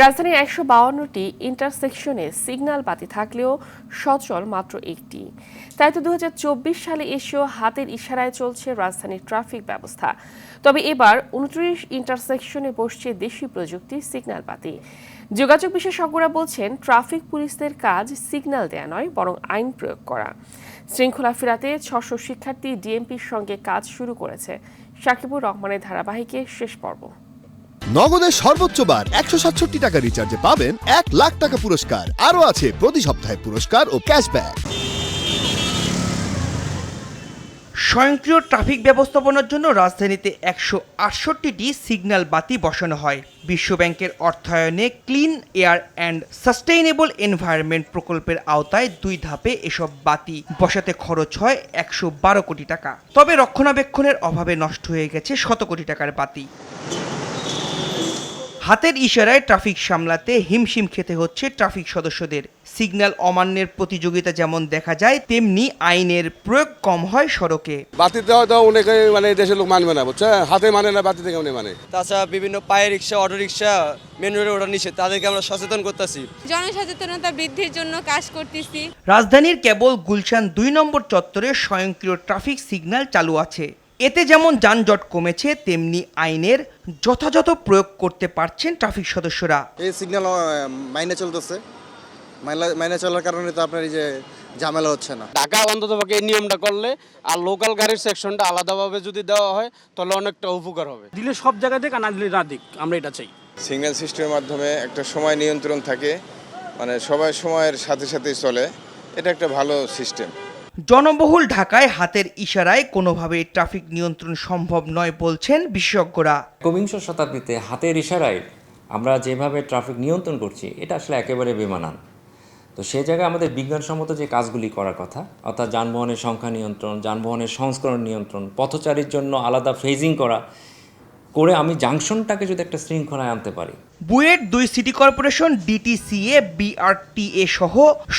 রাজধানীর একশো বাউান্নটি ইন্টারসেকশনে সিগন্যাল বাতি থাকলেও সচল মাত্র একটি। তাই তো দু হাজার চব্বিশ সালে এসেও হাতের ইশারায় চলছে রাজধানীর ট্রাফিক ব্যবস্থা। তবে এবার উনত্রিশ ইন্টারসেকশনে বসছে দেশি প্রযুক্তির সিগন্যাল বাতি। যোগাযোগ বিশেষজ্ঞরা বলছেন ট্রাফিক পুলিশদের কাজ সিগন্যাল দেয়া নয়, বরং আইন প্রয়োগ করা। শৃঙ্খলা ফেরাতে ছশো শিক্ষার্থী ডিএমপির সঙ্গে কাজ শুরু করেছে। সাকিবুর রহমানের ধারাবাহিকের শেষ পর্ব। নগদের সর্বোচ্চ বার একশো সাতষট্টি টাকা রিচার্জে পাবেন এক লাখ টাকা পুরস্কার। আরও আছে প্রতি সপ্তাহে পুরস্কার ও ক্যাশব্যাক স্বয়ংক্রিয় ট্রাফিক ব্যবস্থাপনার জন্য রাজধানীতে একশো আটষট্টিটি সিগন্যাল বাতি বসানো হয়। বিশ্বব্যাংকের অর্থায়নে clean air and sustainable environment প্রকল্পের আওতায় দুই ধাপে এসব বাতি বসাতে খরচ হয় একশো বারো কোটি টাকা। তবে রক্ষণাবেক্ষণের অভাবে নষ্ট হয়ে গেছে শত কোটি টাকার বাতি। হাতের ইশারায় ট্রাফিক সামলাতে হিমশিম খেতে হচ্ছে ট্রাফিক সদস্যদের। সিগন্যাল অমান্যের প্রতিযোগিতা যেমন দেখা যায় তেমনি আইনের প্রয়োগ কম হয় সড়কে। বাতি দেওয়া দেওয়া অনেকে মানে দেশের লোক মানবে না বুঝছে? হাতে মানে না বাতি থেকে মানে? তাছাড়া বিভিন্ন পায়ে রিক্সা অটো রিক্সা মেন রোডে ওঠা নিষেধ তাদেরকে আমরা সচেতন করতেছি। জনসচেতনতা বৃদ্ধির জন্য কাজ করতেছি। রাজধানীর কেবল গুলশান দুই নম্বর চত্বরে স্বয়ংক্রিয় ট্রাফিক সিগন্যাল চালু আছে। এতে যেমন যানজট কমেছে তেমনি আইনের যথাযথ প্রয়োগ করতে পারছেন ট্রাফিক সদস্যরা। এই সিগন্যাল মাইনে চলতেছে। মাইনে চলার কারণে তো আপনার এই যে ঝামেলা হচ্ছে না। ঢাকা অন্তত এই নিয়মটা করলে আর লোকাল গাড়ির সেকশনটা আলাদাভাবে যদি দেওয়া হয় তাহলে অনেকটা উপকার হবে। দিলে সব জায়গা দিক আর না দিলে না দিক আমরা এটা চাই। সিগন্যাল সিস্টেমের মাধ্যমে একটা সময় নিয়ন্ত্রণ থাকে মানে সবাই সময়ের সাথে সাথেই চলে। এটা একটা ভালো সিস্টেম। জনবহুল ঢাকায় হাতের ইশারায় কোনোভাবেই ট্রাফিক নিয়ন্ত্রণ সম্ভব নয় বলছেন বিশেষজ্ঞরা। একবিংশ শতাব্দীতে হাতের ইশারায় আমরা যেভাবে ট্রাফিক নিয়ন্ত্রণ করছি, এটা আসলে একেবারে বেমানান। তো সেই জায়গায় আমাদের বিজ্ঞানসম্মত যে কাজগুলি করার কথা, অর্থাৎ যানবাহনের সংখ্যা নিয়ন্ত্রণ, যানবাহনের সংস্করণ নিয়ন্ত্রণ, পথচারীর জন্য আলাদা ফেজিং করা করে আমি জাংশনটাকে যদি একটা শৃঙ্খলায় আনতে পারি। বুয়েট দুই সিটি কর্পোরেশন ডিটিসিএ বিআরটিএ সহ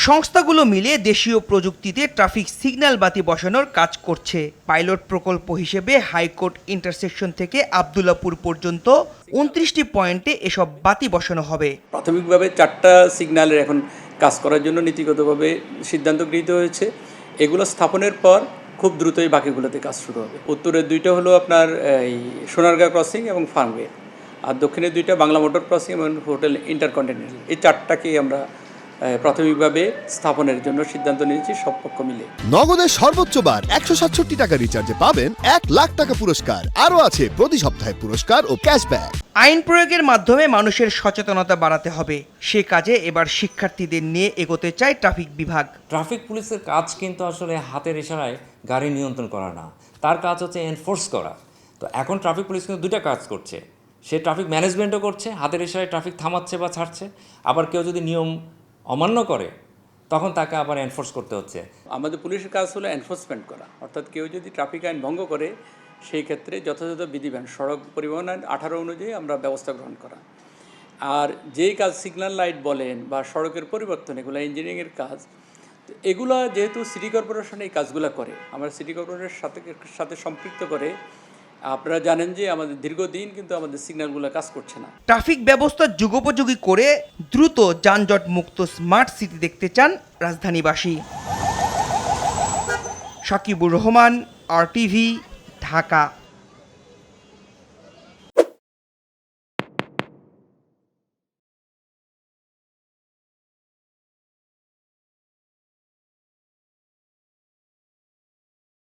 সংস্থাগুলো মিলে দেশীয় প্রযুক্তিতে ট্রাফিক সিগন্যাল বাতি বসানোর কাজ করছে। পাইলট প্রকল্প হিসেবে হাইকোর্ট ইন্টারসেকশন থেকে আবদুল্লাপুর পর্যন্ত উনত্রিশটি পয়েন্টে এসব বাতি বসানো হবে। প্রাথমিকভাবে চারটা সিগন্যালের এখন কাজ করার জন্য নীতিগতভাবে সিদ্ধান্ত গৃহীত হয়েছে। এগুলো স্থাপনের পর খুব দ্রুতই বাকিগুলোতে কাজ শুরু হবে। উত্তরের দুইটা হলো আপনার, এই সোনারগাঁ ক্রসিং এবং ফার্মওয়ে। আর দক্ষিণের দুইটা বাংলা মোটর ক্রসিং এবং হোটেল ইন্টারকন্টিনেন্টাল। এই চারটাকেই আমরা প্রাথমিকভাবে স্থাপনের জন্য সিদ্ধান্ত নিয়েছি সব পক্ষ মিলে। নগদের সর্বোচ্চ বার একশো সাতষট্টি টাকা রিচার্জে পাবেন এক লাখ টাকা পুরস্কার। আরও আছে প্রতি সপ্তাহে পুরস্কার ও ক্যাশব্যাক আইন প্রয়োগের মাধ্যমে মানুষের সচেতনতা বাড়াতে হবে। সে কাজে এবার শিক্ষার্থীদের নিয়ে এগোতে চায় ট্রাফিক বিভাগ। ট্রাফিক পুলিশের কাজ কিন্তু আসলে হাতের ইশারায় গাড়ি নিয়ন্ত্রণ করা না। তার কাজ হচ্ছে এনফোর্স করা। তো এখন ট্রাফিক পুলিশ কিন্তু দুটা কাজ করছে। সে ট্রাফিক ম্যানেজমেন্টও করছে হাতের ইশারায় ট্রাফিক থামাচ্ছে বা ছাড়ছে। আবার কেউ যদি নিয়ম অমান্য করে, তখন তাকে আবার এনফোর্স করতে হচ্ছে। আমাদের পুলিশের কাজ হলো এনফোর্সমেন্ট করা। অর্থাৎ কেউ যদি ট্রাফিক আইন ভঙ্গ করে, সেই ক্ষেত্রে যথাযথ বিধিবিধান সড়ক পরিবহন আইন আঠারো অনুযায়ী আমরা ব্যবস্থা গ্রহণ করা। আর যেই কাজ সিগন্যাল লাইট বলেন বা সড়কের পরিবর্তন, এগুলো ইঞ্জিনিয়ারিংয়ের কাজ এগুলো যেহেতু সিটি কর্পোরেশন এই কাজগুলো করে, আমরা সিটি কর্পোরেশনের সাথে সাথে সম্পৃক্ত করে আপনারা জানেন যে আমাদের দীর্ঘদিন কিন্তু আমাদের সিগন্যালগুলো কাজ করছে না। ট্রাফিক ব্যবস্থা যুগোপযোগী করে দ্রুত যানজট মুক্ত স্মার্ট সিটি দেখতে চান রাজধানীবাসী। Sakibur Rahman R TV Dhaka.